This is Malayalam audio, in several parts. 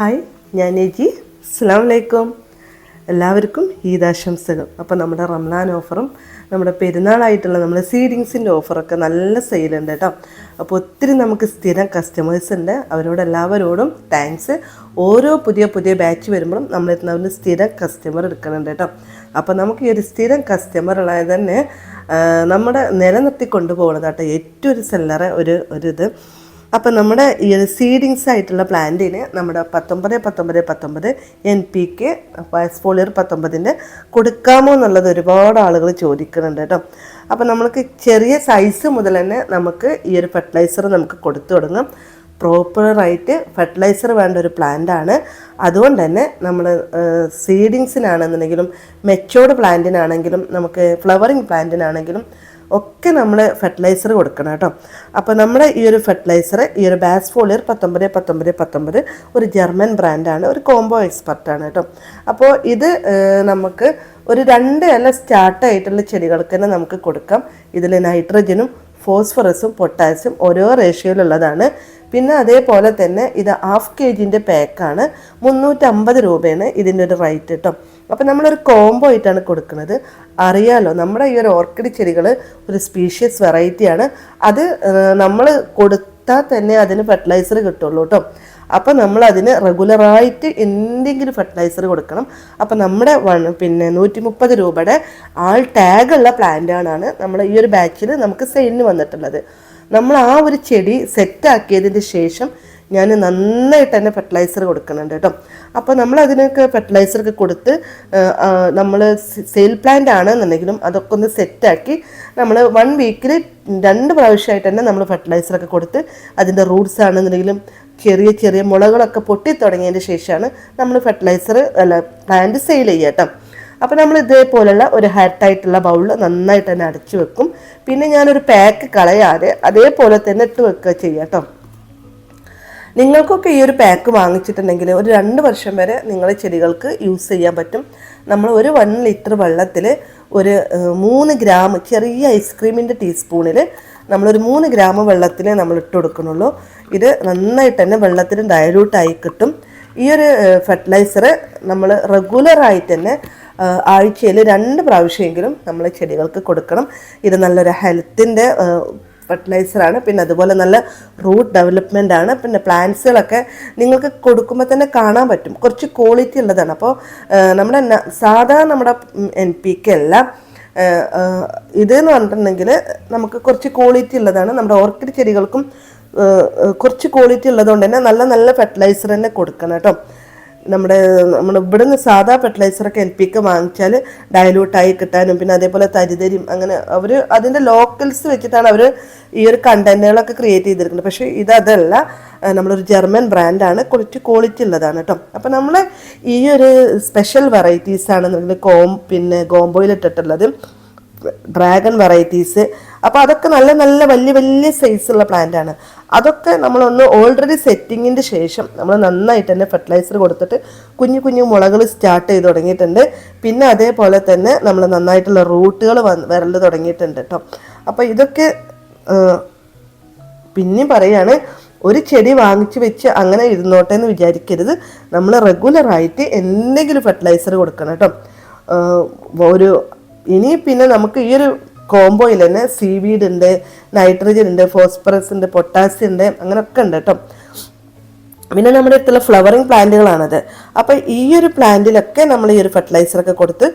ഹായ് ഞാൻ ഏജി. അസ്സാം വലൈക്കും എല്ലാവർക്കും ഈദാശംസകൾ. അപ്പോൾ നമ്മുടെ റംലാൻ ഓഫറും നമ്മുടെ പെരുന്നാളായിട്ടുള്ള നമ്മുടെ സീഡിങ്സിന്റെ ഓഫറൊക്കെ നല്ല സെയിലുണ്ട് കേട്ടോ. അപ്പോൾ ഒത്തിരി നമുക്ക് സ്ഥിരം കസ്റ്റമേഴ്സ് ഉണ്ട്. അവരോട് എല്ലാവരോടും താങ്ക്സ് ഓരോ പുതിയ പുതിയ ബാച്ച് വരുമ്പോഴും നമ്മൾ നമ്മളെത്തുന്നവരുടെ സ്ഥിരം കസ്റ്റമർ എടുക്കുന്നുണ്ട് കേട്ടോ. അപ്പോൾ നമുക്ക് ഈ ഒരു സ്ഥിരം കസ്റ്റമർ ഉള്ളത് തന്നെ നമ്മുടെ നിലനിർത്തി കൊണ്ടുപോകുന്നത് കേട്ടോ ഏറ്റവും ഒരു സെല്ലറെ ഒരു ഒരു ഇത്. അപ്പം നമ്മുടെ ഈ സീഡിങ്സ് ആയിട്ടുള്ള പ്ലാന്റിന് നമ്മുടെ പത്തൊമ്പത് പത്തൊമ്പത് പത്തൊമ്പത് എൻ പി കെ ഫോളിയർ പത്തൊമ്പതിന്റെ കൊടുക്കാമോ എന്നുള്ളത് ഒരുപാട് ആളുകൾ ചോദിക്കുന്നുണ്ട് കേട്ടോ. അപ്പം നമുക്ക് ചെറിയ സൈസ് മുതൽ തന്നെ നമുക്ക് ഈ ഒരു ഫെർട്ടിലൈസർ നമുക്ക് കൊടുത്തു തുടങ്ങാം. പ്രോപ്പറായിട്ട് ഫെർട്ടിലൈസർ വേണ്ട ഒരു പ്ലാന്റ് ആണ്. അതുകൊണ്ട് തന്നെ നമ്മൾ സീഡിങ്സിനാണെന്നുണ്ടെങ്കിലും മെച്ചോർഡ് പ്ലാന്റിനാണെങ്കിലും നമുക്ക് ഫ്ലവറിങ് പ്ലാന്റിനാണെങ്കിലും ഒക്കെ നമ്മൾ ഫെർട്ടിലൈസർ കൊടുക്കണം കേട്ടോ. അപ്പോൾ നമ്മുടെ ഈ ഒരു ഫെർട്ടിലൈസർ ഈ ഒരു ബാസ് ഫോളിയർ പത്തൊമ്പത് പത്തൊമ്പത് പത്തൊമ്പത് ഒരു ജർമ്മൻ ബ്രാൻഡാണ് ഒരു കോംബോ എക്സ്പെർട്ടാണ് കേട്ടോ. അപ്പോൾ ഇത് നമുക്ക് ഒരു രണ്ട് ഇല സ്റ്റാർട്ടായിട്ടുള്ള ചെടികൾക്ക് തന്നെ നമുക്ക് കൊടുക്കാം. ഇതിൽ നൈട്രജനും ഫോസ്ഫറസും പൊട്ടാസ്യം ഓരോ റേഷ്യോയിലുള്ളതാണ്. പിന്നെ അതേപോലെ തന്നെ ഇത് ഹാഫ് കെ ജിന്റെ പാക്കാണ്. മുന്നൂറ്റമ്പത് രൂപയാണ് ഇതിന്റെ ഒരു റേറ്റ് കേട്ടോ. അപ്പോൾ നമ്മളൊരു കോംബോ ആയിട്ടാണ് കൊടുക്കുന്നത്. അറിയാലോ നമ്മുടെ ഈ ഒരു ഓർക്കിഡ് ചെടികൾ ഒരു സ്പീഷ്യസ് വെറൈറ്റിയാണ്. അത് നമ്മൾ കൊടുത്താൽ തന്നെ അതിന് ഫെർട്ടിലൈസർ കിട്ടുള്ളൂ കേട്ടോ. അപ്പോൾ നമ്മൾ അതിന് റെഗുലറായിട്ട് എന്തെങ്കിലും ഫെർട്ടിലൈസർ കൊടുക്കണം. അപ്പോൾ നമ്മുടെ വൺ പിന്നെ നൂറ്റി മുപ്പത് രൂപയുടെ ആൾ ടാഗുള്ള പ്ലാന്റാണ് നമ്മൾ ഈ ഒരു ബാച്ചിൽ നമുക്ക് സെയിലിന് വന്നിട്ടുള്ളത്. നമ്മൾ ആ ഒരു ചെടി സെറ്റാക്കിയതിന് ശേഷം ഞാൻ നന്നായിട്ട് തന്നെ ഫെർട്ടിലൈസർ കൊടുക്കുന്നുണ്ട് കേട്ടോ. അപ്പോൾ നമ്മൾ അതിനൊക്കെ ഫെർട്ടിലൈസറൊക്കെ കൊടുത്ത് നമ്മൾ സെയിൽ പ്ലാന്റ് ആണെന്നുണ്ടെങ്കിലും അതൊക്കെ ഒന്ന് സെറ്റാക്കി നമ്മൾ വൺ വീക്കിൽ രണ്ട് പ്രാവശ്യമായിട്ട് തന്നെ നമ്മൾ ഫെർട്ടിലൈസറൊക്കെ കൊടുത്ത് അതിന്റെ റൂട്ട്സ് ആണെന്നുണ്ടെങ്കിലും ചെറിയ ചെറിയ മുളകളൊക്കെ പൊട്ടിത്തുടങ്ങിയതിന് ശേഷമാണ് നമ്മൾ ഫെർട്ടിലൈസർ അല്ല പ്ലാന്റ് സെയിൽ ചെയ്യുക കേട്ടോ. അപ്പോൾ നമ്മൾ ഇതേപോലെയുള്ള ഒരു ഹെർട്ടായിട്ടുള്ള ബൗളിൽ നന്നായിട്ട് തന്നെ അടച്ചു വെക്കും. പിന്നെ ഞാനൊരു പാക്ക് കളയാതെ അതേപോലെ തന്നെ ഇട്ട് വെക്കുക ചെയ്യാം കേട്ടോ. നിങ്ങൾക്കൊക്കെ ഈ ഒരു പാക്ക് വാങ്ങിച്ചിട്ടുണ്ടെങ്കിൽ ഒരു രണ്ട് വർഷം വരെ നിങ്ങളെ ചെടികൾക്ക് യൂസ് ചെയ്യാൻ പറ്റും. നമ്മൾ ഒരു വൺ ലിറ്റർ വെള്ളത്തിൽ ഒരു മൂന്ന് ഗ്രാം ചെറിയ ഐസ്ക്രീമിന്റെ ടീസ്പൂണിൽ നമ്മളൊരു മൂന്ന് ഗ്രാം വെള്ളത്തിൽ നമ്മൾ ഇട്ട് കൊടുക്കുന്നുള്ളൂ. ഇത് നന്നായിട്ട് തന്നെ വെള്ളത്തിന് ഡയലൂട്ടായി കിട്ടും. ഈ ഒരു ഫെർട്ടിലൈസർ നമ്മൾ റെഗുലറായിട്ട് തന്നെ ആഴ്ചയിൽ രണ്ട് പ്രാവശ്യമെങ്കിലും നമ്മൾ ചെടികൾക്ക് കൊടുക്കണം. ഇത് നല്ലൊരു ഹെൽത്തിന്റെ ഫെർട്ടിലൈസറാണ് പിന്നെ അതുപോലെ നല്ല റൂട്ട് ഡെവലപ്മെന്റ് ആണ്. പിന്നെ പ്ലാന്റ്സുകളൊക്കെ നിങ്ങൾക്ക് കൊടുക്കുമ്പോൾ തന്നെ കാണാൻ പറ്റും. കുറച്ച് ക്വാളിറ്റി ഉള്ളതാണ്. അപ്പോൾ നമ്മുടെ സാധാരണ സാധാ നമ്മുടെ എൻ പി കെ അല്ല ഏഹ്, എന്ന് പറഞ്ഞിട്ടുണ്ടെങ്കിൽ നമുക്ക് കുറച്ച് ക്വാളിറ്റി ഉള്ളതാണ്. നമ്മുടെ ഓർക്കിഡ് ചെടികൾക്കും കുറച്ച് ക്വാളിറ്റി ഉള്ളതുകൊണ്ട് തന്നെ നല്ല നല്ല ഫെർട്ടിലൈസർ തന്നെ കൊടുക്കണം കേട്ടോ. നമ്മുടെ നമ്മൾ ഇവിടുന്ന് സാധാ ഫെർട്ടിലൈസറൊക്കെ എൽ പിക്ക് വാങ്ങിച്ചാൽ ഡയലൂട്ടായി കിട്ടാനും പിന്നെ അതേപോലെ തരിതരിയും അങ്ങനെ അവർ അതിന്റെ ലോക്കൽസ് വെച്ചിട്ടാണ് അവർ ഈ ഒരു കണ്ടന്റുകളൊക്കെ ക്രിയേറ്റ് ചെയ്തിരിക്കുന്നത്. പക്ഷേ ഇതല്ല നമ്മളൊരു ജർമ്മൻ ബ്രാൻഡാണ് കുറച്ച് ക്വാളിറ്റി ഉള്ളതാണ് കേട്ടോ അപ്പോൾ നമ്മൾ ഈ ഒരു സ്പെഷ്യൽ വെറൈറ്റീസ് ആണ് നമ്മൾ കോം പിന്നെ ഗോംബോയിലിട്ടിട്ടുള്ളത് ഡ്രാഗൺ വെറൈറ്റീസ് അപ്പോൾ അതൊക്കെ നല്ല നല്ല വലിയ വലിയ സൈസുള്ള പ്ലാന്റ് ആണ്. അതൊക്കെ നമ്മളൊന്ന് ഓൾറെഡി സെറ്റിങ്ങിന്റെ ശേഷം നമ്മൾ നന്നായിട്ട് തന്നെ ഫെർട്ടിലൈസർ കൊടുത്തിട്ട് കുഞ്ഞു കുഞ്ഞു മുളകൾ സ്റ്റാർട്ട് ചെയ്ത് തുടങ്ങിയിട്ടുണ്ട്. പിന്നെ അതേപോലെ തന്നെ നമ്മൾ നന്നായിട്ടുള്ള റൂട്ടുകൾ വരൽ തുടങ്ങിയിട്ടുണ്ട് കേട്ടോ അപ്പോൾ ഇതൊക്കെ പിന്നെയും പറയാണ് ഒരു ചെടി വാങ്ങിച്ച് വെച്ച് അങ്ങനെ ഇരുന്നോട്ടെ എന്ന് വിചാരിക്കരുത്. നമ്മൾ റെഗുലറായിട്ട് എന്തെങ്കിലും ഫെർട്ടിലൈസർ കൊടുക്കണം കേട്ടോ ഒരു ഇനി പിന്നെ നമുക്ക് ഈ ഒരു കോംബോയിൽ തന്നെ സീവീഡ് ഉണ്ട് നൈട്രജൻ ഉണ്ട് ഫോസ്ഫറസ് ഉണ്ട് പൊട്ടാസ്യം ഉണ്ട് അങ്ങനെയൊക്കെ ഉണ്ട് കേട്ടോ പിന്നെ നമ്മുടെ അടുത്തുള്ള ഫ്ലവറിങ് പ്ലാന്റുകളാണത്. അപ്പോൾ ഈ ഒരു പ്ലാന്റിലൊക്കെ നമ്മൾ ഈ ഒരു ഫെർട്ടിലൈസറൊക്കെ കൊടുത്ത്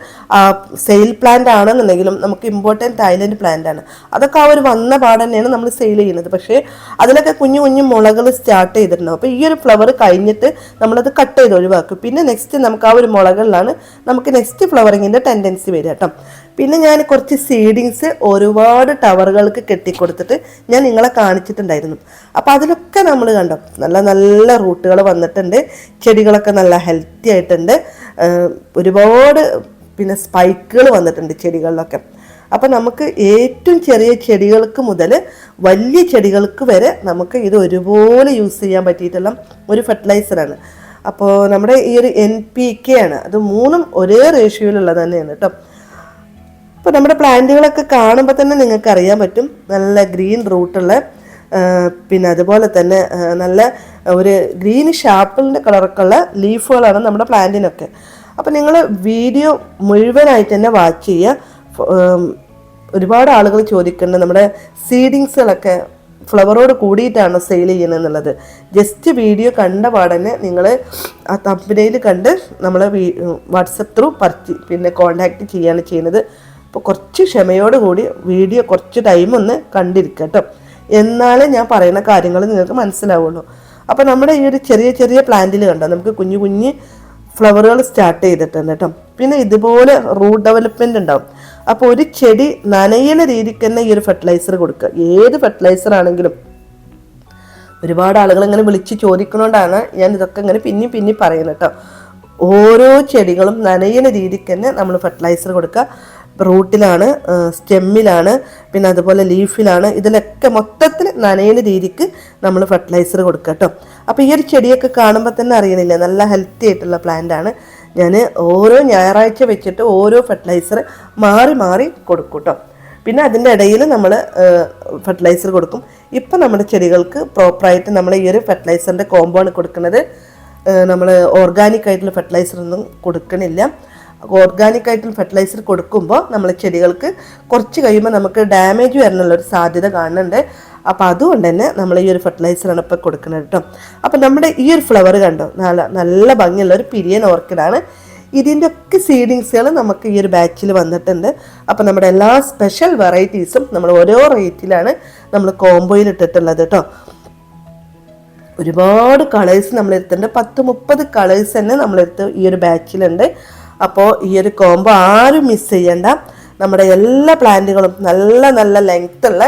സെയിൽ പ്ലാന്റ് ആണെന്നുണ്ടെങ്കിലും നമുക്ക് ഇമ്പോർട്ടന്റ് തായ്ലൻഡ് പ്ലാന്റ് ആണ്. അതൊക്കെ ആ ഒരു വന്ന പാട് തന്നെയാണ് നമ്മൾ സെയിൽ ചെയ്യുന്നത്. പക്ഷേ അതിലൊക്കെ കുഞ്ഞു കുഞ്ഞു മുളകൾ സ്റ്റാർട്ട് ചെയ്തിട്ടുണ്ടാവും അപ്പോൾ ഈ ഒരു ഫ്ലവർ കഴിഞ്ഞിട്ട് നമ്മളത് കട്ട് ചെയ്ത് ഒഴിവാക്കും. പിന്നെ നെക്സ്റ്റ് നമുക്ക് ആ ഒരു മുളകളിലാണ് നമുക്ക് നെക്സ്റ്റ് ഫ്ലവറിങ്ങിന്റെ ടെൻഡൻസി വരിക കേട്ടോ പിന്നെ ഞാൻ കുറച്ച് സീഡിങ്സ് ഒരുപാട് ടവറുകൾക്ക് കെട്ടിക്കൊടുത്തിട്ട് ഞാൻ നിങ്ങളെ കാണിച്ചിട്ടുണ്ടായിരുന്നു. അപ്പോൾ അതിലൊക്കെ നമ്മൾ കണ്ടോ നല്ല നല്ല റൂട്ടുകൾ വന്നിട്ടുണ്ട് ചെടികളൊക്കെ നല്ല ഹെൽത്തി ആയിട്ടുണ്ട് ഒരുപാട് പിന്നെ സ്പൈക്കുകൾ വന്നിട്ടുണ്ട് ചെടികളിലൊക്കെ. അപ്പോൾ നമുക്ക് ഏറ്റവും ചെറിയ ചെടികൾക്ക് മുതൽ വലിയ ചെടികൾക്ക് വരെ നമുക്ക് ഇത് ഒരുപോലെ യൂസ് ചെയ്യാൻ പറ്റിയിട്ടുള്ള ഒരു ഫെർട്ടിലൈസറാണ് അപ്പോൾ നമ്മുടെ ഈ ഒരു എൻ പി കെ ആണ്. അത് മൂന്നും ഒരേ റേഷ്യോയിലുള്ളത് തന്നെയാണ് കേട്ടോ. ഇപ്പോൾ നമ്മുടെ പ്ലാന്റുകളൊക്കെ കാണുമ്പോൾ തന്നെ നിങ്ങൾക്ക് അറിയാൻ പറ്റും. നല്ല ഗ്രീൻ റൂട്ടുള്ള പിന്നെ അതുപോലെ തന്നെ നല്ല ഒരു ഗ്രീനിഷ് ആപ്പിളിന്റെ കളറൊക്കെ ഉള്ള ലീഫുകളാണ് നമ്മുടെ പ്ലാന്റിനൊക്കെ. അപ്പോൾ നിങ്ങൾ വീഡിയോ മുഴുവനായിട്ട് തന്നെ വാച്ച് ചെയ്യുക. ഒരുപാട് ആളുകൾ ചോദിക്കുന്നുണ്ട് നമ്മുടെ സീഡിങ്സുകളൊക്കെ ഫ്ലവറോട് കൂടിയിട്ടാണ് സെയിൽ എന്നുള്ളത് ജസ്റ്റ് വീഡിയോ കണ്ട പാടന്നെ നിങ്ങൾ ആ കമ്പനിയിൽ കണ്ട് നമ്മൾ വാട്സപ്പ് ത്രൂ പർച്ചി പിന്നെ കോണ്ടാക്ട് ചെയ്യാണ് ചെയ്യുന്നത്. അപ്പോൾ കുറച്ച് ക്ഷമയോട് കൂടി വീഡിയോ കുറച്ച് ടൈം ഒന്ന് കണ്ടിരിക്കുക കേട്ടോ എന്നാലേ ഞാൻ പറയുന്ന കാര്യങ്ങൾ നിങ്ങൾക്ക് മനസ്സിലാവുള്ളൂ. അപ്പോൾ നമ്മുടെ ഈ ഒരു ചെറിയ ചെറിയ പ്ലാന്റിൽ കണ്ടോ നമുക്ക് കുഞ്ഞു കുഞ്ഞ് ഫ്ലവറുകൾ സ്റ്റാർട്ട് ചെയ്തിട്ടുണ്ട് കേട്ടോ. പിന്നെ ഇതുപോലെ റൂട്ട് ഡെവലപ്മെന്റ് ഉണ്ടാവും. അപ്പോൾ ഒരു ചെടി നനയുന്ന രീതിക്ക് തന്നെ ഈ ഒരു ഫെർട്ടിലൈസർ കൊടുക്കുക. ഏത് ഫെർട്ടിലൈസർ ആണെങ്കിലും. ഒരുപാട് ആളുകൾ ഇങ്ങനെ വിളിച്ച് ചോദിക്കുന്നതുകൊണ്ടാണ് ഞാൻ ഇതൊക്കെ ഇങ്ങനെ പിന്നെയും പിന്നെയും പറയുന്നത് കേട്ടോ. ഓരോ ചെടികളും നനയുന്ന രീതിക്ക് തന്നെ നമ്മൾ ഫെർട്ടിലൈസർ കൊടുക്കുക. റൂട്ടിലാണ് സ്റ്റെമ്മിലാണ് പിന്നെ അതുപോലെ ലീഫിലാണ്. ഇതിലൊക്കെ മൊത്തത്തിൽ നനയുന്ന രീതിക്ക് നമ്മൾ ഫെർട്ടിലൈസർ കൊടുക്കുക കേട്ടോ അപ്പോൾ ഈ ഒരു ചെടിയൊക്കെ കാണുമ്പോൾ തന്നെ അറിയണില്ല നല്ല ഹെൽത്തി ആയിട്ടുള്ള പ്ലാന്റ് ആണ്. ഞാൻ ഓരോ ഞായറാഴ്ച വെച്ചിട്ട് ഓരോ ഫെർട്ടിലൈസർ മാറി മാറി കൊടുക്കും കേട്ടോ പിന്നെ അതിന്റെ ഇടയിൽ നമ്മൾ ഫെർട്ടിലൈസർ കൊടുക്കും. ഇപ്പം നമ്മുടെ ചെടികൾക്ക് പ്രോപ്പറായിട്ട് നമ്മൾ ഈ ഒരു ഫെർട്ടിലൈസറിന്റെ കോമ്പോ ആണ് കൊടുക്കുന്നത് നമ്മൾ ഓർഗാനിക് ആയിട്ടുള്ള ഫെർട്ടിലൈസർ ഒന്നും കൊടുക്കണില്ല. ഓർഗാനിക് ആയിട്ടുള്ള ഫെർട്ടിലൈസർ കൊടുക്കുമ്പോൾ നമ്മൾ ചെടികൾക്ക് കുറച്ച് കഴിയുമ്പോൾ നമുക്ക് ഡാമേജ് വരാനുള്ള ഒരു സാധ്യത കാണുന്നുണ്ട്. അപ്പോൾ അതുകൊണ്ട് തന്നെ നമ്മൾ ഈ ഒരു ഫെർട്ടിലൈസറാണ് ഇപ്പോൾ കൊടുക്കുന്നത് കേട്ടോ. അപ്പോൾ നമ്മുടെ ഈ ഒരു ഫ്ലവർ കണ്ടോ? നല്ല നല്ല ഭംഗിയുള്ള ഒരു പിരിയൻ ഓർക്കിഡാണ് ഇതിന്റെ ഒക്കെ സീഡിങ്സുകൾ നമുക്ക് ഈ ഒരു ബാച്ചിൽ വന്നിട്ടുണ്ട്. അപ്പോൾ നമ്മുടെ എല്ലാ സ്പെഷ്യൽ വെറൈറ്റീസും നമ്മൾ ഓരോ റേറ്റിലാണ് നമ്മൾ കോംബോയിൽ ഇട്ടിട്ടുള്ളത് കേട്ടോ. ഒരുപാട് കളേഴ്സ് നമ്മൾ എടുത്തിട്ടുണ്ട് പത്ത് മുപ്പത് കളേഴ്സ് തന്നെ നമ്മളെടുത്ത് ഈ ഒരു ബാച്ചിലുണ്ട് അപ്പോൾ ഈ ഒരു കോംബോ ആരും മിസ് ചെയ്യണ്ട. നമ്മുടെ എല്ലാ പ്ലാന്റുകളും നല്ല നല്ല ലെങ്ത് ഉള്ള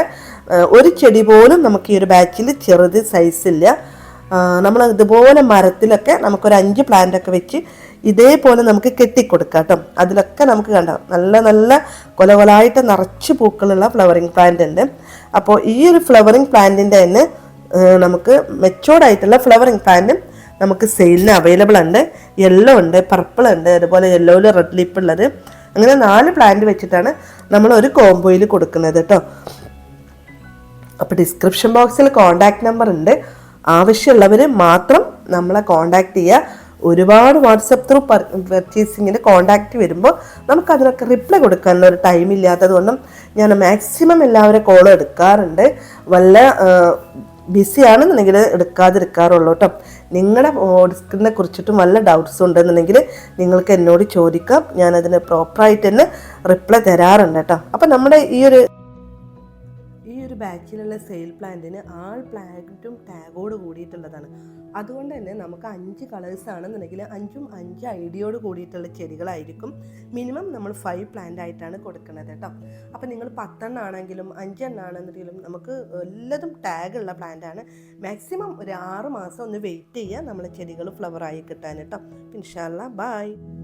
ഒരു ചെടി പോലും നമുക്ക് ഈ ഒരു ബാച്ചിൽ ചെറുത് സൈസില്ല നമ്മൾ ഇതുപോലെ മരത്തിലൊക്കെ നമുക്കൊരു അഞ്ച് പ്ലാന്റൊക്കെ വെച്ച് ഇതേപോലെ നമുക്ക് കെട്ടിക്കൊടുക്കാം കേട്ടോ. അതിലൊക്കെ നമുക്ക് കണ്ടാവും നല്ല നല്ല കൊലകൊലായിട്ട് നിറച്ച് പൂക്കളുള്ള ഫ്ലവറിങ് പ്ലാന്റ് ഉണ്ട്. അപ്പോൾ ഈ ഒരു ഫ്ലവറിങ് പ്ലാന്റിന്റെ തന്നെ നമുക്ക് മെച്ചോർഡായിട്ടുള്ള ഫ്ലവറിങ് പ്ലാന്റ് നമുക്ക് സെയിലിന് അവൈലബിൾ ഉണ്ട്. യെല്ലോ ഉണ്ട് പർപ്പിൾ ഉണ്ട് അതുപോലെ യെല്ലോയിൽ റെഡ് ലിപ്പ് ഉള്ളത്. അങ്ങനെ നാല് പ്ലാന്റ് വെച്ചിട്ടാണ് നമ്മൾ ഒരു കോംബോയിൽ കൊടുക്കുന്നത് കേട്ടോ അപ്പോൾ ഡിസ്ക്രിപ്ഷൻ ബോക്സിൽ കോണ്ടാക്ട് നമ്പർ ഉണ്ട്. ആവശ്യമുള്ളവർ മാത്രം നമ്മളെ കോണ്ടാക്ട് ചെയ്യുക ഒരുപാട് വാട്സപ്പ് ത്രൂ പർച്ചേസിങ്ങിന് കോണ്ടാക്ട് വരുമ്പോൾ നമുക്ക് അതിനൊക്കെ റിപ്ലൈ കൊടുക്കാനുള്ള ഒരു ടൈം ഇല്ലാത്തത് കൊണ്ടും ഞാൻ മാക്സിമം എല്ലാവരും കോൾ എടുക്കാറുണ്ട്. വല്ല ബിസി ആണെന്നുണ്ടെങ്കിൽ എടുക്കാതിരിക്കാറുള്ളൂ കേട്ടോ. നിങ്ങളുടെ ഓഡിസ്കിനെ കുറിച്ചിട്ടും വല്ല ഡൗട്ട്സ് ഉണ്ടെന്നുണ്ടെങ്കിൽ നിങ്ങൾക്ക് എന്നോട് ചോദിക്കാം. ഞാനതിന് പ്രോപ്പറായിട്ട് തന്നെ റിപ്ലൈ തരാറുണ്ട് കേട്ടോ. അപ്പം നമ്മുടെ ഈ ഒരു ബാച്ചിലുള്ള സെയിൽ പ്ലാന്റിന് ആൾ പ്ലാന്റും ടാഗോട് കൂടിയിട്ടുള്ളതാണ്. അതുകൊണ്ട് തന്നെ നമുക്ക് അഞ്ച് കളേഴ്സ് ആണെന്നുണ്ടെങ്കിൽ അഞ്ചും അഞ്ച് ഐഡിയോട് കൂടിയിട്ടുള്ള ചെടികളായിരിക്കും. മിനിമം നമ്മൾ ഫൈവ് പ്ലാന്റ് ആയിട്ടാണ് കൊടുക്കുന്നത് കേട്ടോ. അപ്പോൾ നിങ്ങൾ പത്തെണ്ണം ആണെങ്കിലും അഞ്ചെണ്ണം ആണെന്നുണ്ടെങ്കിലും നമുക്ക് എല്ലാതും ടാഗുള്ള പ്ലാന്റ് ആണ്. മാക്സിമം ഒരു ആറ് മാസം ഒന്ന് വെയിറ്റ് ചെയ്യുക നമ്മൾ ചെടികൾ ഫ്ലവർ ആയി കിട്ടാൻ കേട്ടോ. ഇൻഷാല്ല ബായ്